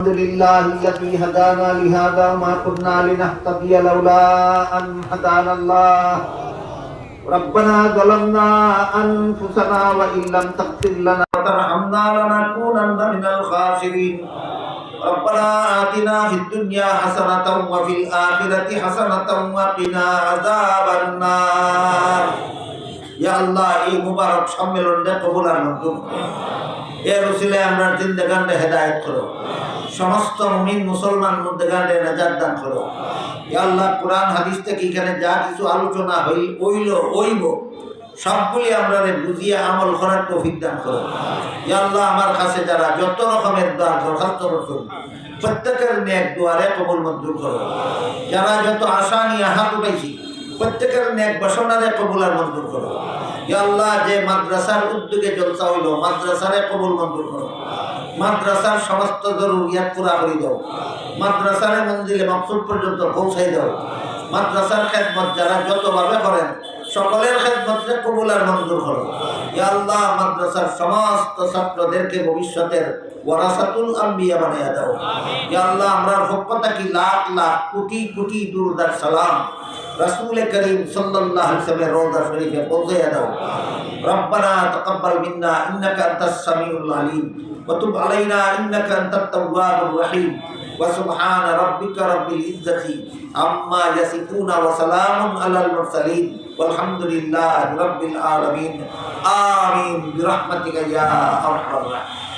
الحمد لله الذي هدانا لهذا وما كنا لنهتدي لولا أن هدانا الله ربنا ظلمنا أنفسنا وإن لم تغفر لنا وترحمنا لنكونن من الخاسرين ربنا آتنا في الدنيا حسنة وفي الآخرة حسنة وقنا عذاب النار يا الله إيه مبارك شمل لك قبول المكتوب করো। এর উসিলে আমরা জিন্দেগানটা হেদায়েত করো। সমস্ত মুমিন মুসলমান মুদ্দেগানটা নাজাত দান করো। আল্লাহ, কোরআন, হাদিস থেকে এখানে যা কিছু আলোচনা হই হইল, হইব, সবগুলি আমরা বুঝিয়ে আমল করার তৌফিক দান করো। আল্লাহ, আমার কাছে যারা যত রকমের দোয়া দরখাস্ত করছেন প্রত্যেকের নেক দুয়ারে কবুল মঞ্জুর করো। যারা যত আশা নিয়ে হাত উঠাইছি, প্রত্যেকের নেক বাসনারে কবুল আর মঞ্জুর করো। আল্লাহ, যে মাদ্রাসার উদ্যোগে জলসা হইল, মাদ্রাসারে কবুল মঞ্জুর করো। মাদ্রাসার সমস্ত জরুরিয়াত পুরা করে দাও। মাদ্রাসার মন্দিরে মকসুদ পর্যন্ত পৌঁছাই দাও। মাদ্রাসার খেদমত যারা যতভাবে করেন, সকলের খেদমতকে কবুল আর মঞ্জুর করো। ইয়া আল্লাহ, মাদ্রাসার সমস্ত ছাত্রদেরকে ভবিষ্যতের ওয়ারাসাতুল আম্বিয়া বানিয়ে দাও। আল্লাহ, আমরা ভক্ত কি? লাখ লাখ, কোটি কোটি দুরদার সালাম। رسول كريم صلى الله عليه وسلم روضة شريفة قوزي دو ربنا تقبل منا إنك أنت السميع العليم. وتب علينا إنك أنت التواب الرحيم. وسبحان ربك رب العزة عما يصفون وسلام على المرسلين. والحمد لله رب العالمين. آمين. برحمتك يا أرحم الراحمين.